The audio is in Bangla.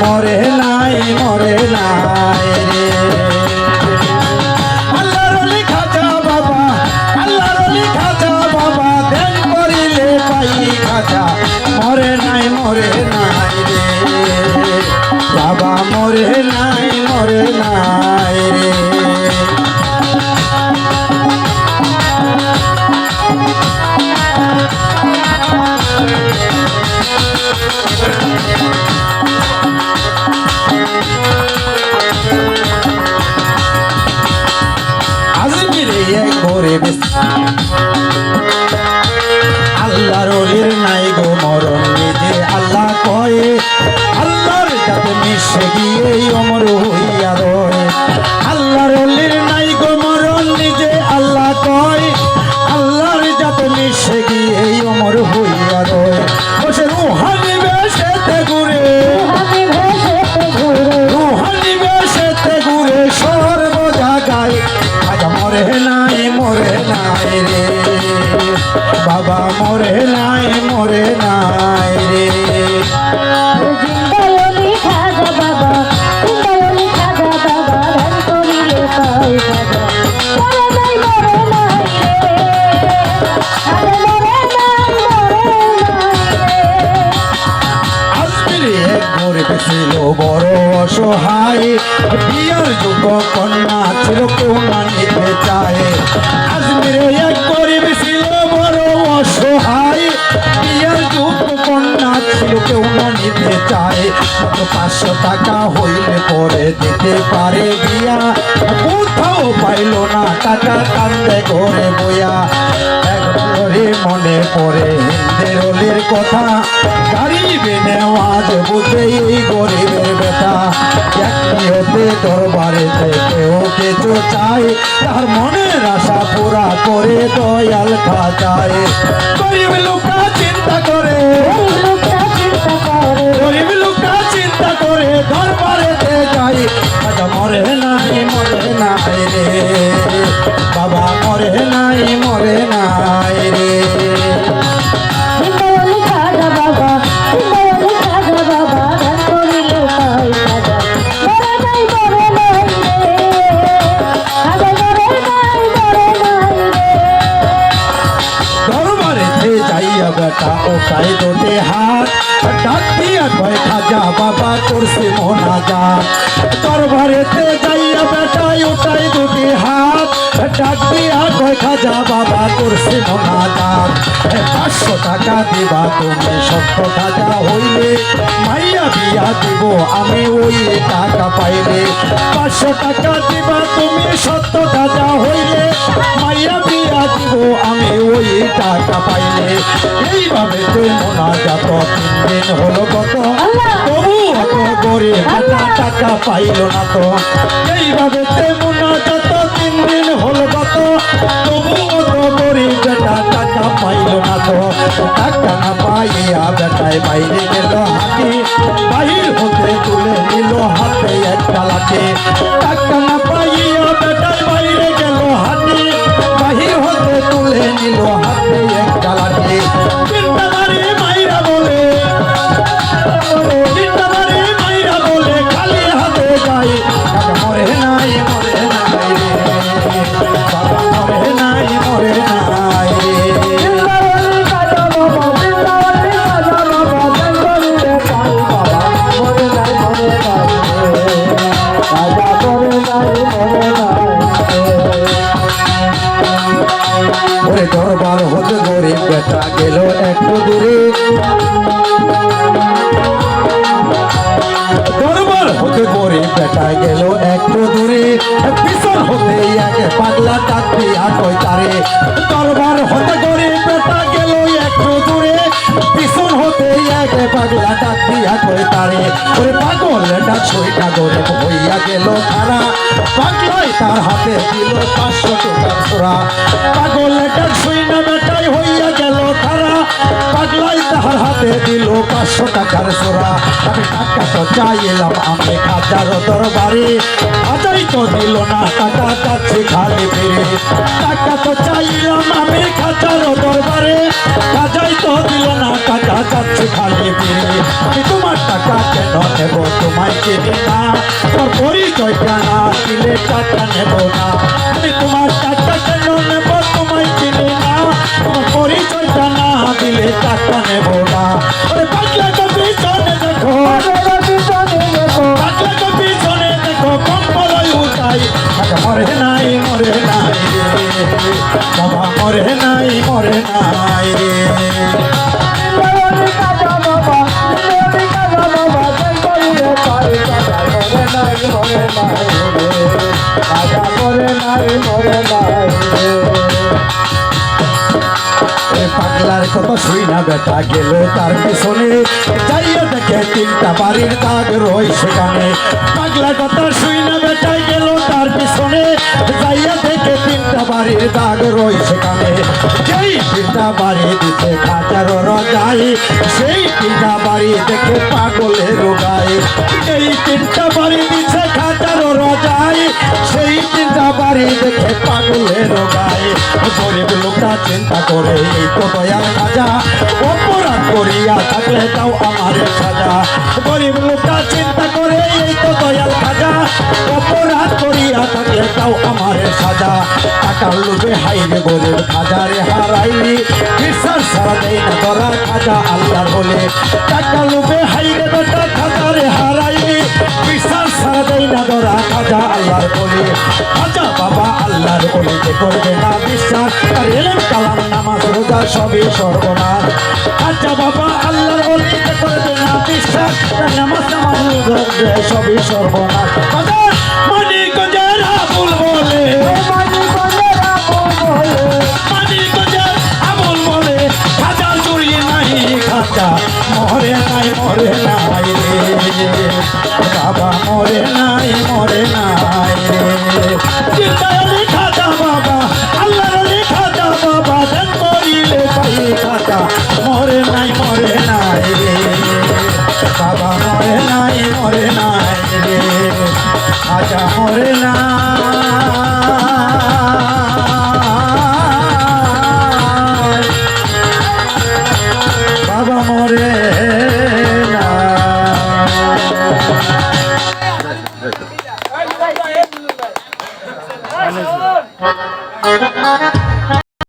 মরে নাই মরে নাই। মরে নাই রে। আজমিরে এক গরিব ছিল বড় অসহায় পাঁচশো টাকা হইলে পরে দিতে পারে বিয়া। কোথাও পাইল না, টাকা কান্দে ঘরে বইয়া। মনে পড়ে হিন্দের কথা। গাড়িবে নেওয়াজ বুঝে এই গরিবের বেটা একটি হতে দরবারেতে কেউ কিছু চাই। তার মনের আশা পুরা করে দয়াল খাচায় গরিব লোকা দোটে হাত, ডাক দিয়া কয়, খাজা বাবা করছে মোনা যা দরবারেতে যাইয়া বেটাই ওটাই দুটি হাত, ডাক দিয়া কয়, খাজা বাবা করছে মোনা যা পাঁচশো টাকা দিবা তুমি সত্য খাজা হইলে দিব আমি ওই টাকা পাইলে পাঁচশো টাকা দিবা তুমি সত্য খাজা হইলে মাইয়া বিয়া দিব। আমি ওই টাকা পাইলে এইভাবে তুই মোনা যাত তিন দিন হলো কত! তবু অত বেটা টাকা পাইল না তো। এইভাবে তুই মোনা যাত তিন দিন হলো কত? তবু অত বেটা টাকা পাইল না তো। টাকা না পাইয়া বেটায় বাইরে গেল একটা বেটা গেল একটু দূরে পিছন হতে এক পাগলা ডাকতে আটয় তারে। দরবার হতে গরিব বেটা গেল একটু দূরে পিছন হতে এক পাগলা ডাকতে আটয় তারে। ওরে পাগল ডাক সইটা গরিব হইয়া গেল খারা পাগলাই তার হাতে দিল পাঁচশো ছোড়া পাগল ডাক সই না তাহার হাতে দিল পাঁচশো টাকার সোরা। আমি টাকা তো চাইলাম, আমি খাজার দরবারে। খাজাই তো দিল না টাকা চাচ্ছি খালি ফিরে। টাকা তো চাইলাম, আমি খাজার দরবারে। খাজাই তো দিল না টাকা চাচ্ছি খালি ফিরে। আমি তোমার টাকা কেন নেব, তোমায় চিনি না। তোর পরিচয়টা না দিলে টাকা নেব বাবা মরে নাই মরে নাই রে। পাগলার কত শুই না বেটা গেল তার পিছনে যাইয়া দেখে তিনটা বাড়ির দাগ সেখানে। পাগলার কথা শুই না তিনটা বাড়ি দিতে খাটার রজাই, সেই তিনটা বাড়ি দেখে পাগলের রোগাই এই তিনটা বাড়ি দিচ্ছে খাটার রজাই, সেই তিনটা বাড়ি দেখে পাগলের রোগাই গরিব লোকটা চিন্তা করে, এই তো দয়াল খাজা অপরাধ করিয়া থাকলে তাও আমার সাজা। গরিব লোকটা চিন্তা তাও আমার সাজা। টাকার লোভে হাইরে গরিব খাজারে হারাইলি বিশ্বাস ছাড়া দেয় না ধরার খাজা আল্লাহর বলে টাকার লোভে হাইরে বেটা খাজারে হারাইলি বিশ্বাস ছাড়া দেয় না ধরা খাজা আল্লাহর বলে খাজা বাবা আল্লাহর বলে যে করবে না বিশ্বাস। তার এলেন কালাম, নামাজ, রোজা সবই সর্বনাশ। আচ্ছা বাবা আল্লাহর বলে যে করবে না বিশ্বাস। তার নামাজ নামাজ, রোজা সবই সর্বনাশ। খাজা মানিকগঞ্জের